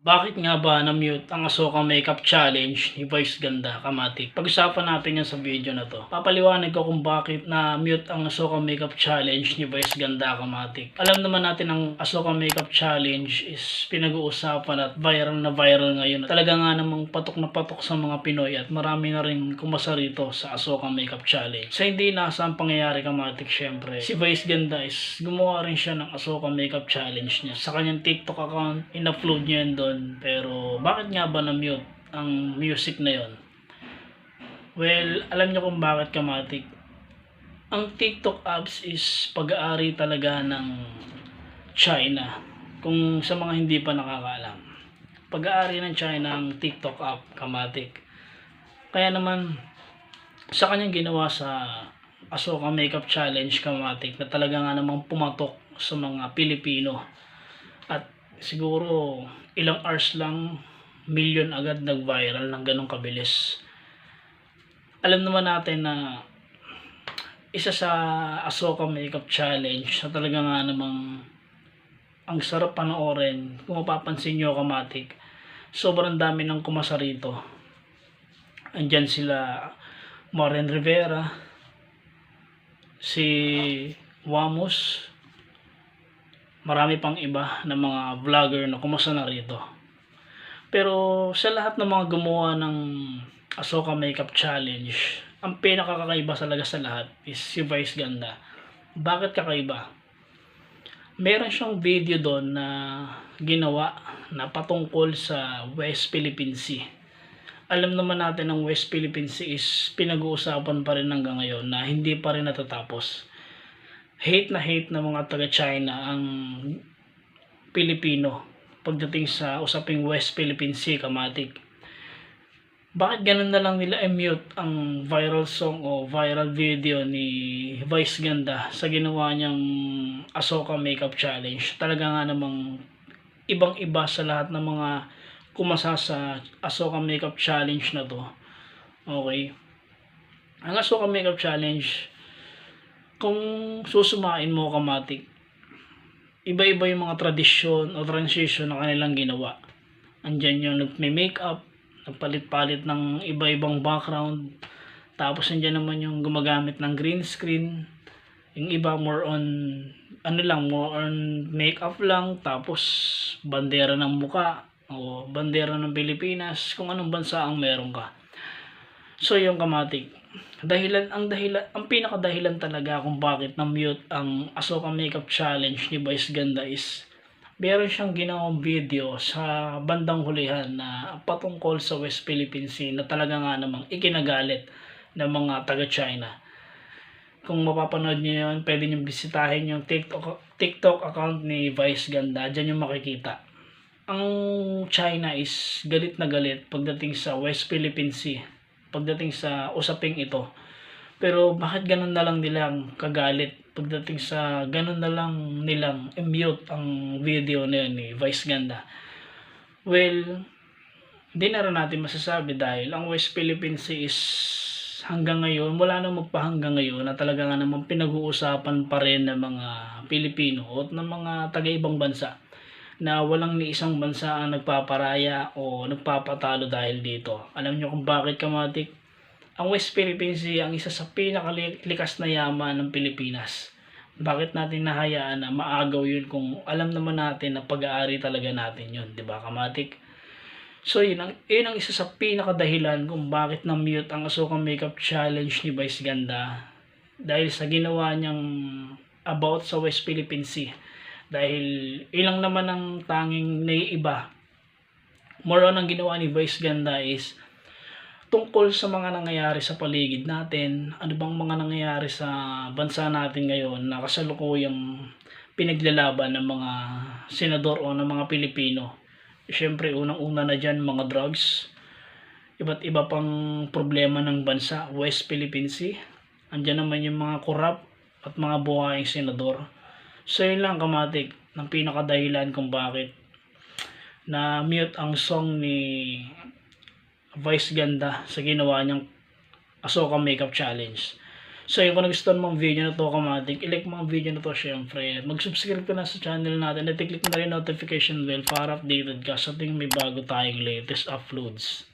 Bakit nga ba na-mute ang Asoka Makeup Challenge ni Vice Ganda Kamatik? Pag-usapan natin yan sa video na to. Papaliwanag ko kung bakit na-mute ang Asoka Makeup Challenge ni Vice Ganda Kamatik. Alam naman natin ang Asoka Makeup Challenge is pinag-uusapan at viral na viral ngayon. Talaga nga namang patok na patok sa mga Pinoy at marami na rin kumasa rito sa Asoka Makeup Challenge. Sa hindi inaasang pangyayari Kamatik syempre, si Vice Ganda is gumawa rin siya ng Asoka Makeup Challenge niya. Sa kanyang TikTok account, in-upload niya yun. Pero bakit nga ba na-mute ang music na yon? Well, alam niyo kung bakit Kamatik. Ang TikTok apps is pag-aari talaga ng China. Kung sa mga hindi pa nakakaalam. Pag-aari ng China ang TikTok app, Kamatik. Kaya naman, sa kanyang ginawa sa Asoka Makeup Challenge, Kamatik, na talaga nga namang pumatok sa mga Pilipino. At siguro, ilang hours lang, million agad nag-viral ng ganong kabilis. Alam naman natin na isa sa Asoka Makeup Challenge na talaga nga namang ang sarap panoorin kung mapapansin nyo kamatik sobrang dami ng kumasa rito andyan sila Maren Rivera si Wamos marami pang iba na mga vlogger na kumasa na rito pero sa lahat ng mga gumawa ng Asoka Makeup Challenge ang pinakakakaiba talaga sa lahat is si Vice Ganda bakit kakaiba? meron siyang video doon na ginawa na patungkol sa West Philippine Sea. Alam naman natin ang West Philippine Sea is pinag-uusapan pa rin hanggang ngayon na hindi pa rin natatapos. Hate na hate na mga taga-China ang Pilipino pagdating sa usaping West Philippine Sea, kamatik. Bakit ganun na lang nila i-mute ang viral song o viral video ni Vice Ganda sa ginawa niyang Asoka Makeup Challenge? Talaga nga namang ibang iba sa lahat ng mga kumasa sa Asoka Makeup Challenge na to. Okay. Ang Asoka Makeup Challenge, kung susumain mo kamatik, iba-iba yung mga tradisyon o transition na kanilang ginawa. Andyan yung nagme-makeup, nagpalit-palit ng iba-ibang background. Tapos nandiyan naman yung gumagamit ng green screen. Yung iba more on ano lang, more on makeup lang tapos bandera ng muka o bandera ng Pilipinas, kung anong bansa ang meron ka. So yung kamatik, dahilan ang dahilan ang pinakadahilan talaga kung bakit na mute ang Asoka Makeup Challenge ni Vice Ganda is meron siyang ginawang video sa bandang hulihan na patungkol sa West Philippine Sea na talaga nga namang ikinagalit ng mga taga-China. Kung mapapanood niyo yun, pwede niyo bisitahin yung TikTok, TikTok account ni Vice Ganda. Diyan yung makikita. Ang China is galit na galit pagdating sa West Philippine Sea. Pagdating sa usaping ito. Pero bakit ganun na lang nilang kagalit pagdating sa ganun na lang nilang i-mute ang video na yun ni Vice Ganda? Well, hindi na rin natin masasabi dahil ang West Philippine Sea is hanggang ngayon, wala na magpahanggang ngayon na talaga nga namang pinag-uusapan pa rin ng mga Pilipino at ng mga taga-ibang bansa na walang ni isang bansa ang nagpaparaya o nagpapatalo dahil dito. Alam nyo kung bakit kamatik? Ang West Philippine Sea ang isa sa pinakalikas na yaman ng Pilipinas. Bakit natin nahayaan na maagaw yun kung alam naman natin na pag-aari talaga natin yun, di ba kamatik? So yun ang, yun ang isa sa pinakadahilan kung bakit na-mute ang Asoka Makeup Challenge ni Vice Ganda dahil sa ginawa niyang about sa West Philippine Sea. Dahil ilang naman ang tanging naiiba. More on ang ginawa ni Vice Ganda is tungkol sa mga nangyayari sa paligid natin, ano bang mga nangyayari sa bansa natin ngayon na kasalukuyang pinaglalaban ng mga senador o ng mga Pilipino. Siyempre, unang-una na dyan mga drugs, iba't iba pang problema ng bansa, West Philippine Sea. Andyan naman yung mga korap at mga buhaing senador. So yun lang kamatik ng pinakadahilan kung bakit na mute ang song ni Vice Ganda sa ginawa niyang Asoka Makeup Challenge. So yun, kung nagustuhan mo ang video na to kamatik, i-like mo ang video na to syempre. Mag-subscribe ka na sa channel natin at i-click mo na rin notification bell para updated ka sa tuwing may bago tayong latest uploads.